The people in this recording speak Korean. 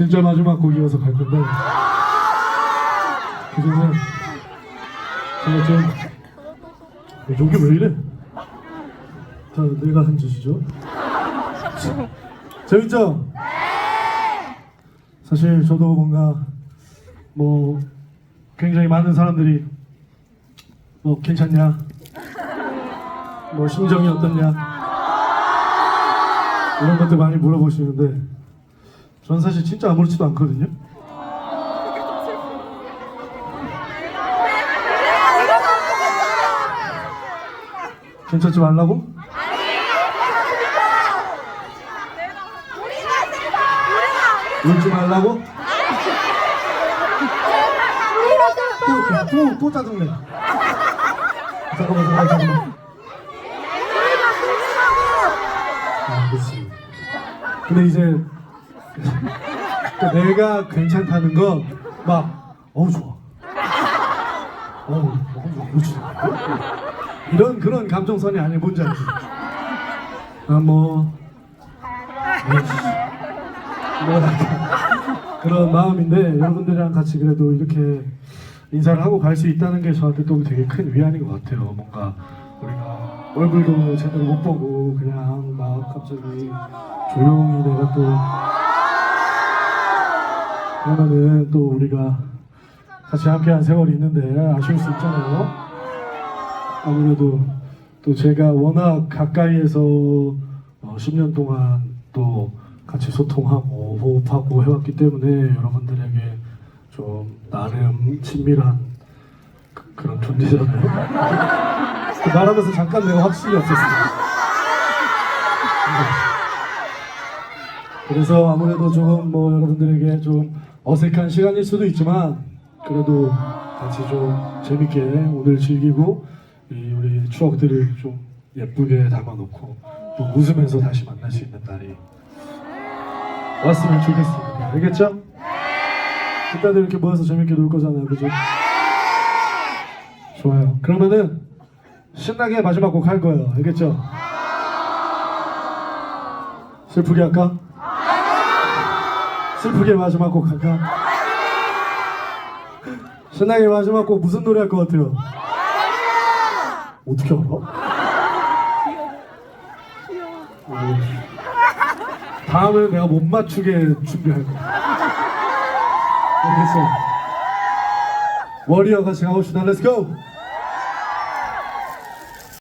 진짜 마지막 곡이어서 갈 건데. 그 전에 제가 좀 여기 왜 이래? 자 내가 한 짓이죠. 재밌죠? 사실 저도 뭔가 뭐 굉장히 많은 사람들이 뭐 괜찮냐? 뭐 심정이 어떻냐? 이런 것들 많이 물어보시는데 전 사실 진짜 아무렇지도 않거든요 괜찮지 말라고? 울지 말라고? 또, 또, 또 짜증내 잠깐만 잠깐만 잠깐만 아 그렇지 근데 이제 내가 괜찮다는 건 막 어우 좋아. 어우 어우 좋아. 이런 그런 감정선이 아니 뭔지 알지? 아뭐. 뭐랄까 그런 마음인데 여러분들이랑 같이 그래도 이렇게 인사를 하고 갈 수 있다는 게 저한테 또 되게 큰 위안인 것 같아요. 뭔가 우리가 얼굴도 제대로 못 보고 그냥 막 갑자기 조용히 내가 또 그러면은 또 우리가 같이 함께한 세월이 있는데 아쉬울 수 있잖아요. 아무래도 또 제가 워낙 가까이에서 어, 10년 동안 또 같이 소통하고 호흡하고 해왔기 때문에 여러분들에게 좀 나름 친밀한 그, 그런 존재잖아요. 그 말하면서 잠깐 내가 확신이 없었어요. 그래서 아무래도 조금 뭐 여러분들에게 좀 어색한 시간일 수도 있지만 그래도 같이 좀 재밌게 오늘 즐기고 이 우리 추억들을 좀 예쁘게 담아놓고 또 웃으면서 다시 만날 수 있는 날이 왔으면 좋겠습니다. 알겠죠? 이따들 이렇게 모여서 재밌게 놀 거잖아요, 그죠? 좋아요. 그러면은 신나게 마지막 곡 할 거예요. 알겠죠? 슬프게 할까? 슬프게 마지막 곡 할까? 신나게 마지막 곡 무슨 노래 할 것 같아요? 어떻게 알아? 어, 다음에 내가 못 맞추게 준비할 거야. 알겠어. 워리어 같이 가봅시다. 렛츠고!